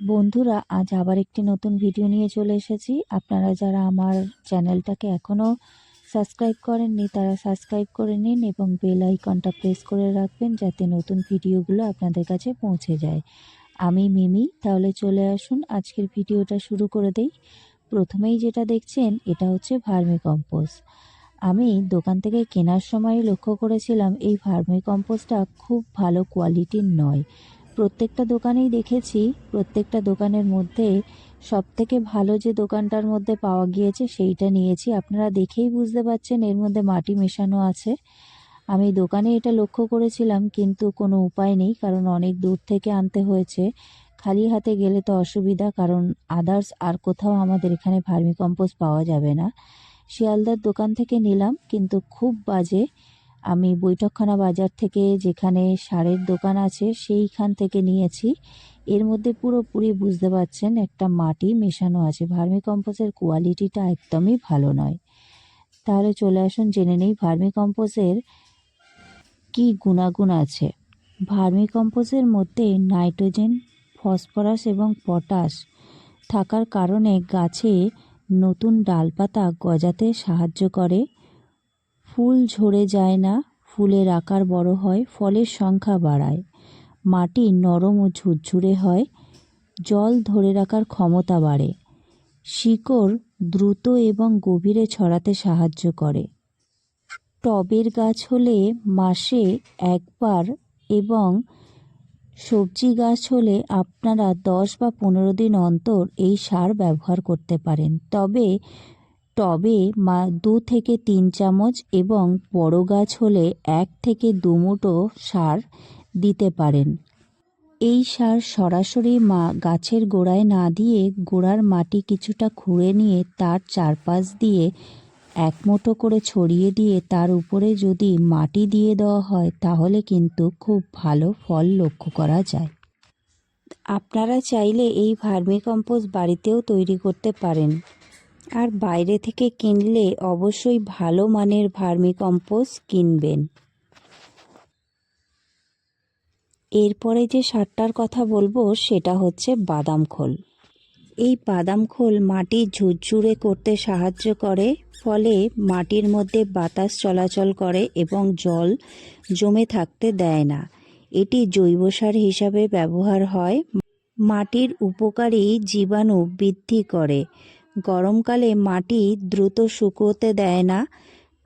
বন্ধুরা, আজ আবার একটি নতুন ভিডিও নিয়ে চলে এসেছি। আপনারা যারা আমার চ্যানেলটাকে এখনও সাবস্ক্রাইব করেননি, তারা সাবস্ক্রাইব করে নিন এবং বেল আইকনটা প্রেস করে রাখবেন যাতে নতুন ভিডিওগুলো আপনাদের কাছে পৌঁছে যায়। আমি মিমি, তাহলে চলে আসুন, আজকের ভিডিওটা শুরু করে দেই। প্রথমেই যেটা দেখছেন, এটা হচ্ছে ভার্মি কম্পোস্ট আমি দোকান থেকে কেনার সময় লক্ষ্য করেছিলাম, এই ভার্মি কম্পোস্টটা খুব ভালো কোয়ালিটির নয়। প্রত্যেকটা দোকানেই দেখেছি, প্রত্যেকটা দোকানের মধ্যে সব থেকে ভালো যে দোকানটার মধ্যে পাওয়া গিয়েছে সেইটা নিয়েছি। আপনারা দেখেই বুঝতে পারছেন এর মধ্যে মাটি মেশানো আছে। আমি দোকানে এটা লক্ষ্য করেছিলাম, কিন্তু কোনো উপায় নেই, কারণ অনেক দূর থেকে আনতে হয়েছে। খালি হাতে গেলে তো অসুবিধা, কারণ আদার্স আর কোথাও আমাদের এখানে ভার্মি কম্পোস্ট পাওয়া যাবে না। শিয়ালদার দোকান থেকে নিলাম, কিন্তু খুব বাজে। আমি বৈঠকখানা বাজার থেকে যেখানে সারের দোকান আছে সেইখান থেকে নিয়েছি। এর মধ্যে পুরোপুরি বুঝতে পারছেন একটা মাটি মেশানো আছে। ভার্মি কম্পোস্টের কোয়ালিটিটা একদমই ভালো নয়। তাহলে চলে আসুন, জেনে নেই ভার্মি কম্পোস্টের কী গুণাগুণ আছে। ভার্মি কম্পোস্টের মধ্যে নাইট্রোজেন, ফসফরাস এবং পটাশ থাকার কারণে গাছে নতুন ডালপাতা গজাতে সাহায্য করে। ফুল ঝরে যায় না, ফুলের আকার বড় হয়, ফলের সংখ্যা বাড়ায়। মাটি নরম ও ঝুরঝুরে হয়, জল ধরে রাখার ক্ষমতা বাড়ে। শিকড় দ্রুত এবং গভীরে ছড়াতে সাহায্য করে। টবের গাছ হলে মাসে একবার এবং সবজি গাছ হলে আপনারা দশ বা পনেরো দিন অন্তর এই সার ব্যবহার করতে পারেন। তবে টবে মা দু থেকে তিন চামচ এবং বড় গাছ হলে এক থেকে দু মুঠো সার দিতে পারেন। এই সার সরাসরি মা গাছের গোড়ায় না দিয়ে গোড়ার মাটি কিছুটা খুঁড়ে নিয়ে তার চারপাশ দিয়ে এক মুঠো করে ছড়িয়ে দিয়ে তার উপরে যদি মাটি দিয়ে দেওয়া হয় তাহলে কিন্তু খুব ভালো ফল লক্ষ্য করা যায়। আপনারা চাইলে এই ভার্মি কম্পোস্ট বাড়িতেও তৈরি করতে পারেন। আর বাইরে থেকে কিনলে অবশ্যই ভালো মানের ভার্মি কম্পোস্ট কিনবেন। এরপরে যে সারটার কথা বলব, সেটা হচ্ছে বাদাম খোল। এই বাদাম খোল মাটি ঝুরঝুরে করতে সাহায্য করে, ফলে মাটির মধ্যে বাতাস চলাচল করে এবং জল জমে থাকতে দেয় না। এটি জৈব সার হিসাবে ব্যবহার হয়। মাটির উপকারী জীবাণু বৃদ্ধি করে। গরমকালে মাটি দ্রুত শুকোতে দেয় না,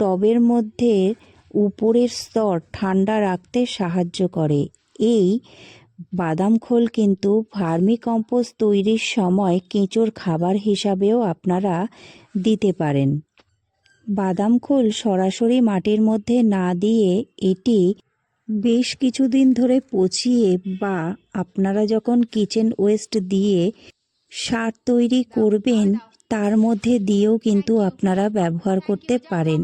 টবের মধ্যে উপরের স্তর ঠান্ডা রাখতে সাহায্য করে। এই বাদাম খোল কিন্তু ভার্মি কম্পোস্ট তৈরির সময় কেঁচোর খাবার হিসাবেও আপনারা দিতে পারেন। বাদাম খোল সরাসরি মাটির মধ্যে না দিয়ে এটি বেশ কিছুদিন ধরে পচিয়ে বা আপনারা যখন কিচেন ওয়েস্ট দিয়ে সার তৈরি করবেন তার মধ্যে দিয়েও কিন্তু আপনারা ব্যবহার করতে পারেন।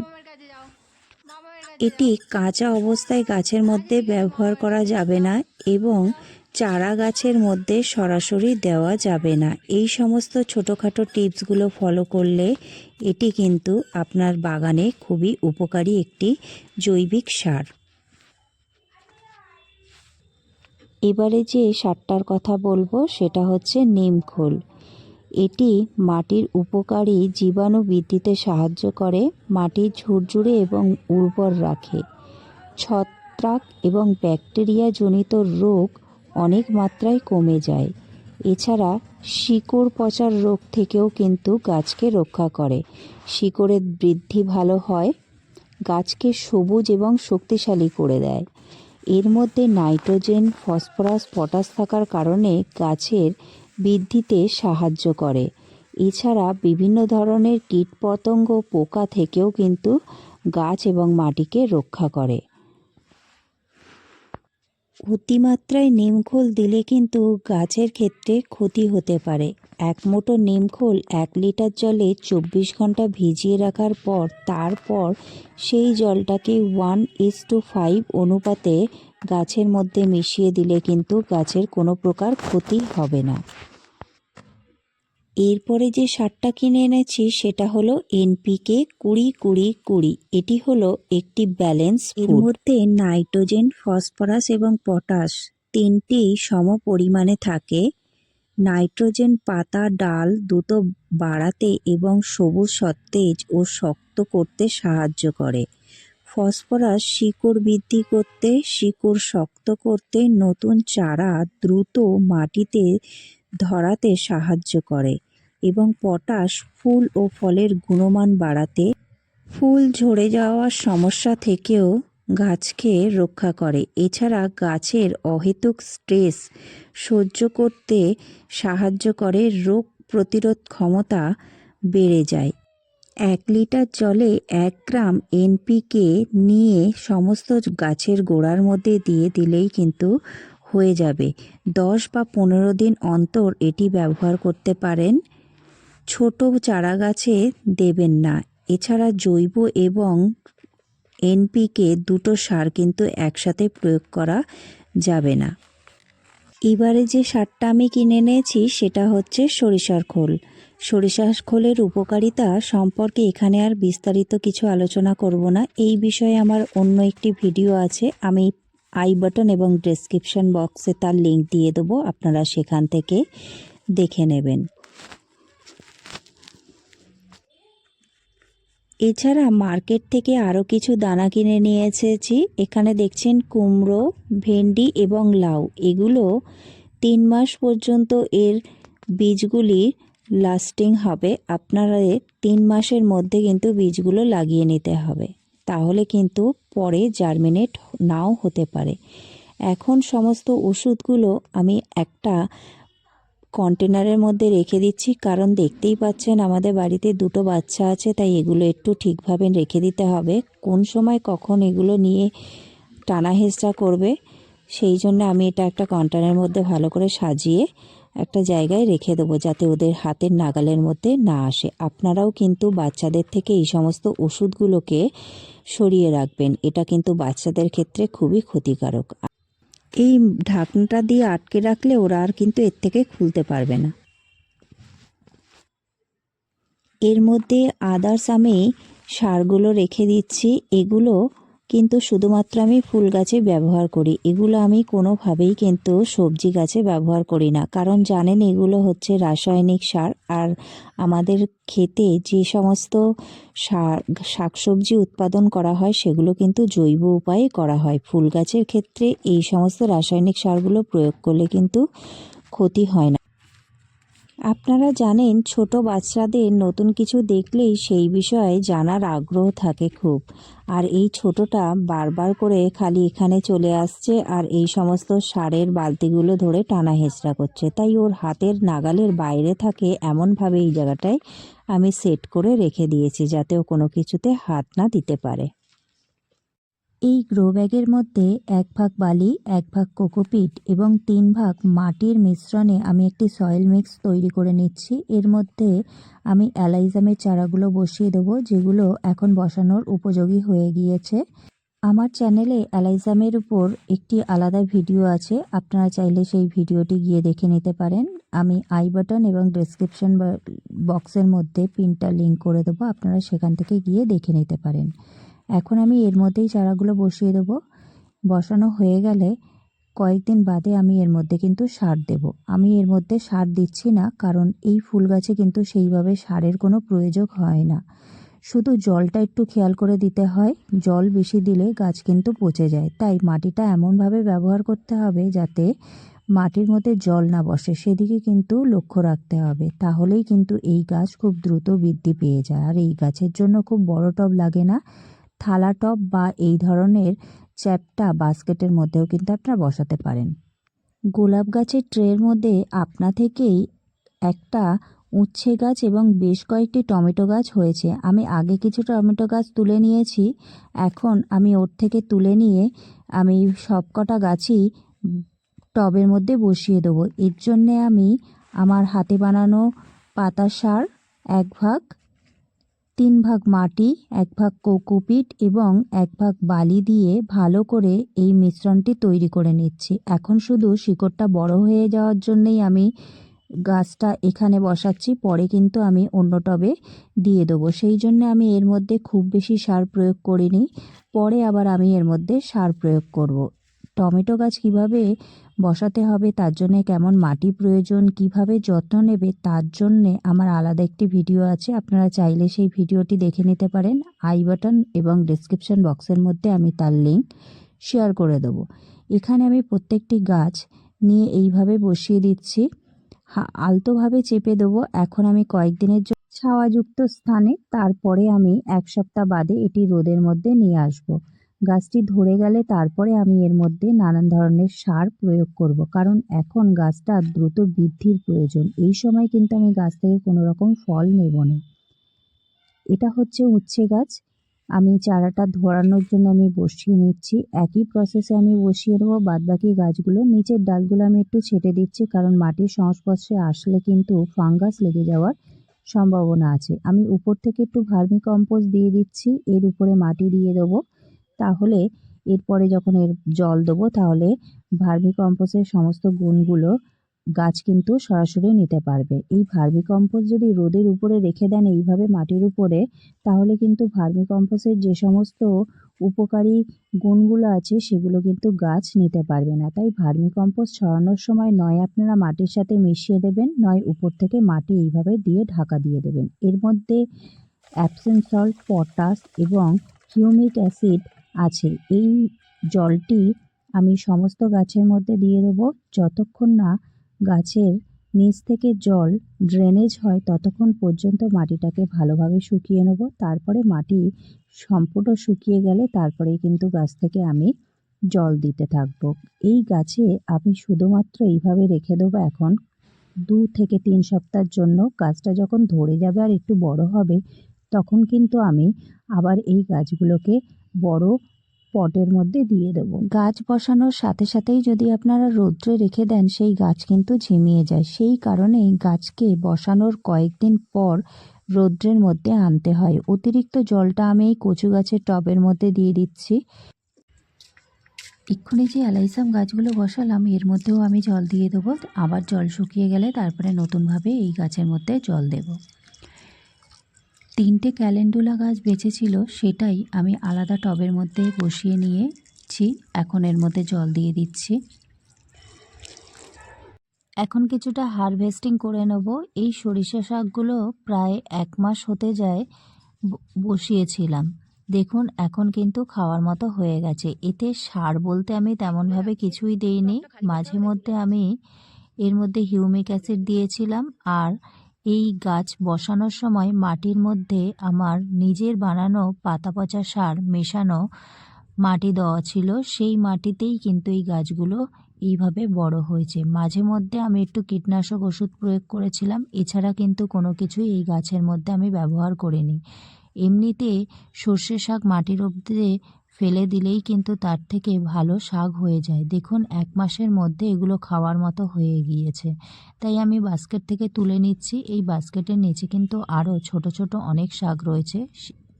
এটি কাঁচা অবস্থায় গাছের মধ্যে ব্যবহার করা যাবে না এবং চারা গাছের মধ্যে সরাসরি দেওয়া যাবে না। এই সমস্ত ছোটোখাটো টিপসগুলো ফলো করলে এটি কিন্তু আপনার বাগানে খুবই উপকারী একটি জৈবিক সার। এবারে যে সারটার কথা বলব সেটা হচ্ছে নিমখোল এটি মাটির উপকারী জীবাণু বৃদ্ধিতে সাহায্য করে, মাটি ঝুরঝুরে এবং উর্বর রাখে। ছত্রাক এবং ব্যাকটেরিয়া জনিত রোগ অনেক মাত্রায় কমে যায়। এছাড়া শিকড় পচার রোগ থেকেও কিন্তু গাছকে রক্ষা করে। শিকড়ের বৃদ্ধি ভালো হয়, গাছকে সবুজ এবং শক্তিশালী করে দেয়। এর মধ্যে নাইট্রোজেন, ফসফরাস, পটাশ থাকার কারণে গাছের বৃদ্ধিতে সাহায্য করে। এছাড়া বিভিন্ন ধরনের কীটপতঙ্গ পোকা থেকেও কিন্তু গাছ এবং মাটিকে রক্ষা করে। অতিমাত্রায় নিমখোল দিলে কিন্তু গাছের ক্ষেত্রে ক্ষতি হতে পারে। এক মুঠো নিমখোল এক লিটার জলে চব্বিশ ঘণ্টা ভিজিয়ে রাখার পর তারপর সেই জলটাকে ওয়ান ইস টু ফাইভ অনুপাতে গাছের মধ্যে মিশিয়ে দিলে কিন্তু গাছের কোনো প্রকার ক্ষতি হবে না। এরপরে যে সারটা কিনে এনেছি সেটা হলো এনপিকে কুড়ি কুড়ি কুড়ি। এটি হলো একটি ব্যালেন্স এর মধ্যে নাইট্রোজেন ফসফরাস এবং পটাশ তিনটি সম পরিমাণে থাকে। নাইট্রোজেন পাতা ডাল দ্রুত বাড়াতে এবং সবুজ সতেজ ও শক্ত করতে সাহায্য করে। ফসফরাস শিকড় বৃদ্ধি করতে শিকড় শক্ত করতে নতুন চারা দ্রুত মাটিতে ধরাতে সাহায্য করে। এবং পটাশ ফুল ও ফলের গুণমান বাড়াতে ফুল ঝরে যাওয়ার সমস্যা থেকেও গাছকে রক্ষা করে। এছাড়া গাছের অহেতুক স্ট্রেস সহ্য করতে সাহায্য করে, রোগ প্রতিরোধ ক্ষমতা বেড়ে যায়। এক লিটার জলে এক গ্রাম এনপিকে নিয়ে সমস্ত গাছের গোড়ার মধ্যে দিয়ে দিলেই কিন্তু হয়ে যাবে। দশ বা পনেরো দিন অন্তর এটি ব্যবহার করতে পারেন ছোট চারা গাছে দেবেন না। এছাড়া জৈব এবং এনপিকে দুটো সার কিন্তু একসাথে প্রয়োগ করা যাবে না। এবারে যে সারটা আমি কিনে নিয়েছি সেটা হচ্ছে সরিষার খোল। সরিষার খোলের উপকারিতা সম্পর্কে এখানে আর বিস্তারিত কিছু আলোচনা করব না। এই বিষয়ে আমার অন্য একটি ভিডিও আছে, আমি আই বাটন এবং ডেসক্রিপশন বক্সে তার লিংক দিয়ে দেবো, আপনারা সেখান থেকে দেখে নেবেন। এছাড়া মার্কেট থেকে আরও কিছু দানা কিনে নিয়ে এসেছি। এখানে দেখছেন কুমড়ো, ভেন্ডি এবং লাউ। এগুলো তিন মাস পর্যন্ত এর বীজগুলি লাস্টিং হবে। আপনারা তিন মাসের মধ্যে কিন্তু বীজগুলো লাগিয়ে নিতে হবে। তাহলে কিন্তু পরে জার্মিনেট নাও হতে পারে। এখন সমস্ত ওষুধগুলো আমি একটা কন্টেনারের মধ্যে রেখে দিচ্ছি, কারণ দেখতেই পাচ্ছেন আমাদের বাড়িতে দুটো বাচ্চা আছে, তাই এগুলো একটু ঠিকভাবে রেখে দিতে হবে। কোন সময় কখন এগুলো নিয়ে টানা হেঁচড়া করবে, সেই জন্য আমি এটা একটা কন্টেনারের মধ্যে ভালো করে সাজিয়ে একটা জায়গায় রেখে দেবো, যাতে ওদের হাতের নাগালের মধ্যে না আসে। আপনারাও কিন্তু বাচ্চাদের থেকে এই সমস্ত ওষুধগুলোকে সরিয়ে রাখবেন। এটা কিন্তু বাচ্চাদের ক্ষেত্রে খুবই ক্ষতিকারক। এই ঢাকনাটা দিয়ে আটকে রাখলে ওরা আর কিন্তু এর থেকে খুলতে পারবে না। এর মধ্যে আদার্স আমি সারগুলো রেখে দিচ্ছি। এগুলো কিন্তু শুধুমাত্র আমি ফুল গাছে ব্যবহার করি। এগুলো আমি কোনোভাবেই কিন্তু সবজি গাছে ব্যবহার করি না। কারণ জানেন, এগুলো হচ্ছে রাসায়নিক সার আর আমাদের খেতে যে সমস্ত সার, শাকসবজি উৎপাদন করা হয়, সেগুলো কিন্তু জৈব উপায়ে করা হয়। ফুল গাছের ক্ষেত্রে এই সমস্ত রাসায়নিক সারগুলো প্রয়োগ করলে কিন্তু ক্ষতি হয় না। আপনারা জানেন, ছোট বাচ্চাদের নতুন কিছু দেখলেই সেই বিষয়ে জানার আগ্রহ থাকে খুব। আর এই ছোটটা বারবার করে খালি এখানে চলে আসছে আর এই সমস্ত সারের বালতিগুলো ধরে টানা হেঁচড়া করছে। তাই ওর হাতের নাগালের বাইরে থাকে এমনভাবে এই জায়গাটায় আমি সেট করে রেখে দিয়েছি যাতে ও কোনো কিছুতে হাত না দিতে পারে। এই গ্রো ব্যাগের মধ্যে এক ভাগ বালি, এক ভাগ কোকোপিট এবং তিন ভাগ মাটির মিশ্রণে আমি একটি সয়েল মিক্স তৈরি করে নিচ্ছি। এর মধ্যে আমি অ্যালাইজামের চারাগুলো বসিয়ে দেবো, যেগুলো এখন বসানোর উপযোগী হয়ে গিয়েছে। আমার চ্যানেলে অ্যালাইজামের উপর একটি আলাদা ভিডিও আছে, আপনারা চাইলে সেই ভিডিওটি গিয়ে দেখে নিতে পারেন। আমি আই বাটন এবং ডেসক্রিপশন বক্সের মধ্যে পিনটা লিঙ্ক করে দেবো, আপনারা সেখান থেকে গিয়ে দেখে নিতে পারেন। এখন আমি এর মধ্যেই চারাগুলো বসিয়ে দেবো। বসানো হয়ে গেলে কয়েকদিন বাদে আমি এর মধ্যে কিন্তু সার দেব। আমি এর মধ্যে সার দিচ্ছি না, কারণ এই ফুল গাছে কিন্তু সেইভাবে সারের কোনো প্রয়োজন হয় না। শুধু জলটা একটু খেয়াল করে দিতে হয়, জল বেশি দিলে গাছ কিন্তু পচে যায়। তাই মাটিটা এমনভাবে ব্যবহার করতে হবে যাতে মাটির মধ্যে জল না বসে। সেদিকে কিন্তু লক্ষ্য রাখতে হবে। তাহলেই কিন্তু এই গাছ খুব দ্রুত বৃদ্ধি পেয়ে যায়। আর এই গাছের জন্য খুব বড় টব লাগে না। থালা টব বা এই ধরনের চ্যাপটা বাস্কেটের মধ্যেও কিন্তু আপনারা বসাতে পারেন। গোলাপ গাছের ট্রের মধ্যে আপনা থেকেই একটা উচ্ছে গাছ এবং বেশ কয়েকটি টমেটো গাছ হয়েছে। আমি আগে কিছু টমেটো গাছ তুলে নিয়েছি, এখন আমি ওর থেকে তুলে নিয়ে আমি সবকটা গাছই টবের মধ্যে বসিয়ে দেবো। এর জন্যে আমি আমার হাতে বানানো পাতা সার এক ভাগ তিন ভাগ মাটি, এক ভাগ কোকোপিট এবং এক ভাগ বালি দিয়ে ভালো করে এই মিশ্রণটি তৈরি করে নিচ্ছি এখন শুধু শিকড়টা বড় হয়ে যাওয়ার জন্যেই আমি গাছটা এখানে বসাচ্ছি, পরে কিন্তু আমি অন্য টবে দিয়ে দেবো সেই জন্য আমি এর মধ্যে খুব বেশি সার প্রয়োগ করিনি, পরে আবার আমি এর মধ্যে সার প্রয়োগ করব। টমেটো গাছ কীভাবে বসাতে হবে, তার জন্য কেমন মাটি প্রয়োজন, কীভাবে যত্ন নেবে, তার জন্যে আমার আলাদা একটি ভিডিও আছে। আপনারা চাইলে সেই ভিডিওটি দেখে নিতে পারেন। আই বাটন এবং ডিসক্রিপশন বক্সের মধ্যে আমি তার লিঙ্ক শেয়ার করে দেবো। এখানে আমি প্রত্যেকটি গাছ নিয়ে এইভাবে বসিয়ে দিচ্ছি। আলতোভাবে চেপে দেবো। এখন আমি কয়েকদিনের জন্য ছাওয়াযুক্ত স্থানে, তারপরে আমি এক সপ্তাহ বাদে এটি রোদের মধ্যে নিয়ে আসব। গাছটি ধরে গেলে তারপরে আমি এর মধ্যে নানান ধরনের সার প্রয়োগ করব, কারণ এখন গাছটা দ্রুত বৃদ্ধির প্রয়োজন। এই সময় কিন্তু আমি গাছ থেকে কোনো রকম ফল নেব না। এটা হচ্ছে উচ্ছে গাছ। আমি চারাটা ধরানোর জন্য আমি বসিয়ে নিচ্ছি। একই প্রসেসে আমি বসিয়ে দেবো। বাদবাকি গাছগুলো, নিচের ডালগুলো আমি একটু ছেটে দিচ্ছি, কারণ মাটির সংস্পর্শে আসলে কিন্তু ফাঙ্গাস লেগে যাওয়ার সম্ভাবনা আছে। আমি উপর থেকে একটু ভার্মি কম্পোস্ট দিয়ে দিচ্ছি। এর উপরে মাটি দিয়ে দেবো। তাহলে এরপরে যখন এর জল দেবো, তাহলে ভার্মি কম্পোস্টের সমস্ত গুণগুলো গাছ কিন্তু সরাসরি নিতে পারবে। এই ভার্মি কম্পোস্ট যদি রোদের উপরে রেখে দেন এইভাবে মাটির উপরে, তাহলে কিন্তু ভার্মি কম্পোস্টের যে সমস্ত উপকারী গুণগুলো আছে, সেগুলো কিন্তু গাছ নিতে পারবে না। তাই ভার্মি কম্পোস্ট ছড়ানোর সময় নয় আপনারা মাটির সাথে মিশিয়ে দেবেন, নয় উপর থেকে মাটি এইভাবে দিয়ে ঢাকা দিয়ে দেবেন। এর মধ্যে অ্যাপসেন সল্ট, পটাশ এবং হিউমিক অ্যাসিড আছে। এই জলটি আমি সমস্ত গাছের মধ্যে দিয়ে দেবো। যতক্ষণ না গাছের নিচ থেকে জল ড্রেনেজ হয়, ততক্ষণ পর্যন্ত মাটিটাকে ভালোভাবে শুকিয়ে নেব। তারপরে মাটি সম্পূর্ণ শুকিয়ে গেলে তারপরেই কিন্তু গাছ থেকে আমি জল দিতে থাকব। এই গাছে আমি শুধুমাত্র এইভাবে রেখে দেবো এখন দু থেকে তিন সপ্তাহের জন্য। গাছটা যখন ধরে যাবে আর একটু বড় হবে তখন কিন্তু আমি আবার এই গাছগুলোকে বড় পটের মধ্যে দিয়ে দেবো। গাছ বসানোর সাথে সাথেই যদি আপনারা রৌদ্রে রেখে দেন, সেই গাছ কিন্তু ঝিমিয়ে যায়। সেই কারণেই গাছকে বসানোর কয়েকদিন পর রৌদ্রের মধ্যে আনতে হয়। অতিরিক্ত জলটা আমি এই কচু গাছের টবের মধ্যে দিয়ে দিচ্ছি। এক্ষুনি যে অ্যালাইসাম গাছগুলো বসালাম, এর মধ্যেও আমি জল দিয়ে দেবো। আবার জল শুকিয়ে গেলে তারপরে নতুনভাবে এই গাছের মধ্যে জল দেব। তিনটে ক্যালেন্ডুলা গাছ বেঁচেছিল, সেটাই আমি আলাদা টবের মধ্যে বসিয়ে নিয়েছি। এখন এর মধ্যে জল দিয়ে দিচ্ছি। এখন কিছুটা হারভেস্টিং করে নেব। এই সরিষা শাকগুলো প্রায় এক মাস হতে যায় বসিয়েছিলাম। দেখুন, এখন কিন্তু খাওয়ার মতো হয়ে গেছে। এতে সার বলতে আমি তেমনভাবে কিছুই দেইনি। মাঝে মধ্যে আমি এর মধ্যে হিউমিক অ্যাসিড দিয়েছিলাম আর এই গাছ বসানোর সময় মাটির মধ্যে আমার নিজের বানানো পাতা পচা সার মেশানো মাটি দেওয়া ছিল, সেই মাটিতেই কিন্তু এই গাছগুলো এইভাবে বড় হয়েছে। মাঝে মধ্যে আমি একটু কীটনাশক ওষুধ প্রয়োগ করেছিলাম, এছাড়া কিন্তু কোনো কিছুই এই গাছের মধ্যে আমি ব্যবহার করিনি। এমনিতে সর্ষে শাক মাটির মধ্যে ফেলে দিলেই কিন্তু তার থেকে ভালো শাক হয়ে যায়। দেখুন, এক মাসের মধ্যে এগুলো খাওয়ার মতো হয়ে গিয়েছে। তাই আমি বাস্কেট থেকে তুলে নিচ্ছি। এই বাস্কেটের নিচে কিন্তু আরও ছোট ছোট অনেক শাক রয়েছে।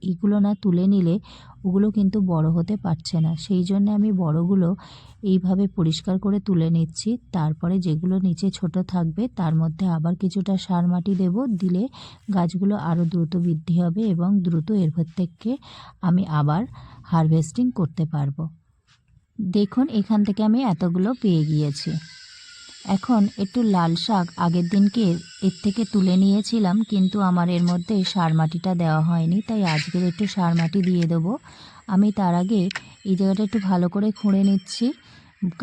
এগুলো না তুলে নিলে ওগুলো কিন্তু বড় হতে পারছে না। সেই জন্য আমি বড়গুলো এইভাবে পরিষ্কার করে তুলে নিচ্ছি। তারপরে যেগুলো নিচে ছোট থাকবে, তার মধ্যে আবার কিছুটা সার মাটি দেব। দিলে গাছগুলো আরও দ্রুত বৃদ্ধি হবে এবং দ্রুত এর থেকে আমি আবার হারভেস্টিং করতে পারব। দেখুন, এখান থেকে আমি এতগুলো পেয়ে গিয়েছি। এখন একটু লাল শাক আগের দিনকে এর থেকে তুলে নিয়েছিলাম, কিন্তু আমার এর মধ্যে সার মাটিটা দেওয়া হয়নি, তাই আজকের একটু সার মাটি দিয়ে দেবো। আমি তার আগে এই জায়গাটা একটু ভালো করে খুঁড়ে নিচ্ছি,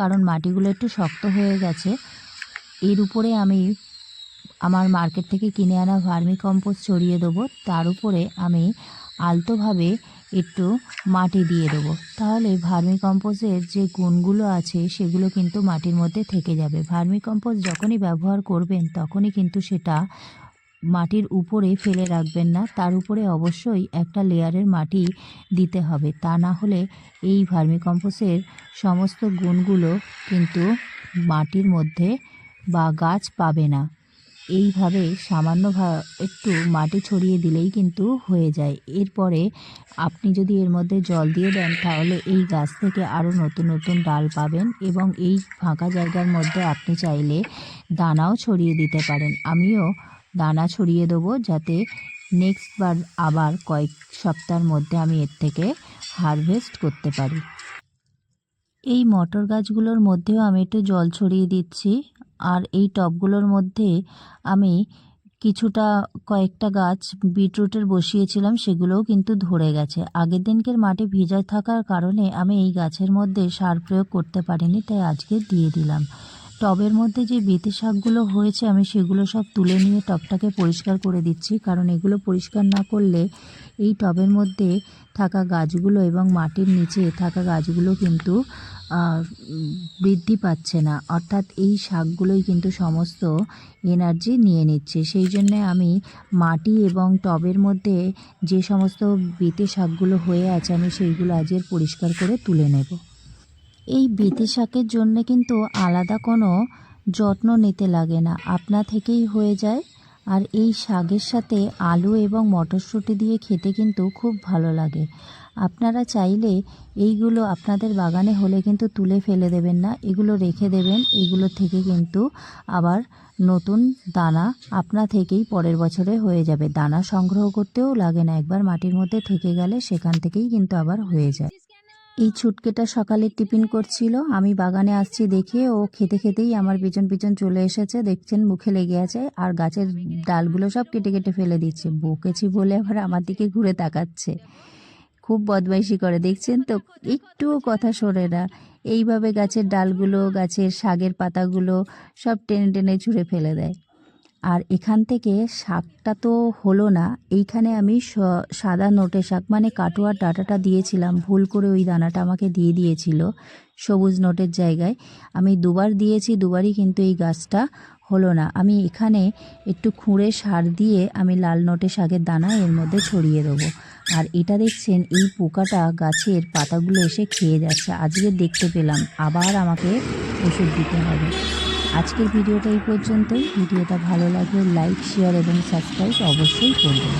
কারণ মাটিগুলো একটু শক্ত হয়ে গেছে। এর উপরে আমি আমার মার্কেট থেকে কিনে আনা ভার্মি কম্পোস্ট ছড়িয়ে দেবো। তার উপরে আমি আলতোভাবে একটু মাটি দিয়ে দেবো। তাহলে ভার্মি যে গুণগুলো আছে, সেগুলো কিন্তু মাটির মধ্যে থেকে যাবে। ভার্মি কম্পোস্ট যখনই ব্যবহার করবেন, তখনই কিন্তু সেটা মাটির উপরে ফেলে রাখবেন না। তার উপরে অবশ্যই একটা লেয়ারের মাটি দিতে হবে। তা না হলে এই ভার্মি কম্পোস্টের সমস্ত গুণগুলো কিন্তু মাটির মধ্যে বা গাছ পাবে না। এইভাবে সামান্য একটু মাটি ছড়িয়ে দিলেই কিন্তু হয়ে যায়। এরপরে আপনি যদি এর মধ্যে জল দিয়ে দেন, তাহলে এই গাছ থেকে আরও নতুন নতুন ডাল পাবেন এবং এই ফাঁকা জায়গার মধ্যে আপনি চাইলে দানাও ছড়িয়ে দিতে পারেন। আমিও দানা ছড়িয়ে দেবো যাতে নেক্সট বার আবার কয়েক সপ্তাহের মধ্যে আমি এর থেকে হারভেস্ট করতে পারি। এই মটর গাছগুলোর মধ্যেও আমি একটু জল ছড়িয়ে দিচ্ছি, আর এই টবগুলোর মধ্যে আমি কিছুটা কয়েকটা গাছ বিটরুটের বসিয়েছিলাম, সেগুলোও কিন্তু ধরে গেছে। আগের দিনকের মাটি ভিজা থাকার কারণে আমি এই গাছের মধ্যে সার প্রয়োগ করতে পারিনি, তাই আজকে দিয়ে দিলাম। টবের মধ্যে যে বেতে শাকগুলো হয়েছে, আমি সেগুলো সব তুলে নিয়ে টবটাকে পরিষ্কার করে দিচ্ছি, কারণ এগুলো পরিষ্কার না করলে এই টবের মধ্যে থাকা গাছগুলো এবং মাটির নিচে থাকা গাছগুলো কিন্তু বৃদ্ধি পাচ্ছে না। অর্থাৎ এই শাকগুলোই কিন্তু সমস্ত এনার্জি নিয়ে নিচ্ছে। সেই জন্যে আমি মাটি এবং টবের মধ্যে যে সমস্ত বেতে শাকগুলো হয়ে আছে, আমি সেইগুলো আজের পরিষ্কার করে তুলে নেব। এই বেতে শাকের জন্যে কিন্তু আলাদা কোনো যত্ন নিতে লাগে না। আপনা থেকেই হয়ে যায়। আর এই শাকের সাথে আলু এবং মটরশুঁটি দিয়ে খেতে কিন্তু খুব ভালো লাগে। আপনারা চাইলে এইগুলো আপনাদের বাগানে হলে কিন্তু তুলে ফেলে দেবেন না। এগুলো রেখে দেবেন। এগুলো থেকে কিন্তু আবার নতুন দানা আপনা থেকেই পরের বছরে হয়ে যাবে। দানা সংগ্রহ করতেও লাগে না। একবার মাটির মধ্যে থেকে গেলে সেখান থেকেই কিন্তু আবার হয়ে যায়। এই ছুটকেটা সকালে টিফিন করছিল। আমি বাগানে আসছি দেখে ও খেতে খেতেই আমার পিছন পিছন চলে এসেছে। দেখছেন মুখে লেগে আছে আর গাছের ডালগুলো সব কেটে কেটে ফেলে দিচ্ছে। বকেছি বলে আবার আমার দিকে ঘুরে তাকাচ্ছে। খুব বদমাইশি করে, দেখছেন তো? একটুও কথা শোনে না। এইভাবে গাছের ডালগুলো, গাছের শাকের পাতাগুলো সব টেনে টেনে ছুঁড়ে ফেলে দেয়। আর এখান থেকে শাকটা তো হলো না। এইখানে আমি সাদা নোটে শাক মানে কাটোয়ার ডাটাটা দিয়েছিলাম। ভুল করে ওই দানাটা আমাকে দিয়ে দিয়েছিল সবুজ নোটের জায়গায়। আমি দুবার দিয়েছি, দুবারই কিন্তু এই গাছটা হলো না। আমি এখানে একটু খুঁড়ে সার দিয়ে আমি লাল নটে শাকের দানা এর মধ্যে ছড়িয়ে দেবো। আর এটা দেখছেন, এই পোকাটা গাছের পাতাগুলো এসে খেয়ে যাচ্ছে। আজকে দেখতে পেলাম, আবার আমাকে ওষুধ দিতে হবে। আজকের ভিডিওটা এই পর্যন্তই। ভিডিওটা ভালো লাগলে লাইক, শেয়ার এবং সাবস্ক্রাইব অবশ্যই করবেন।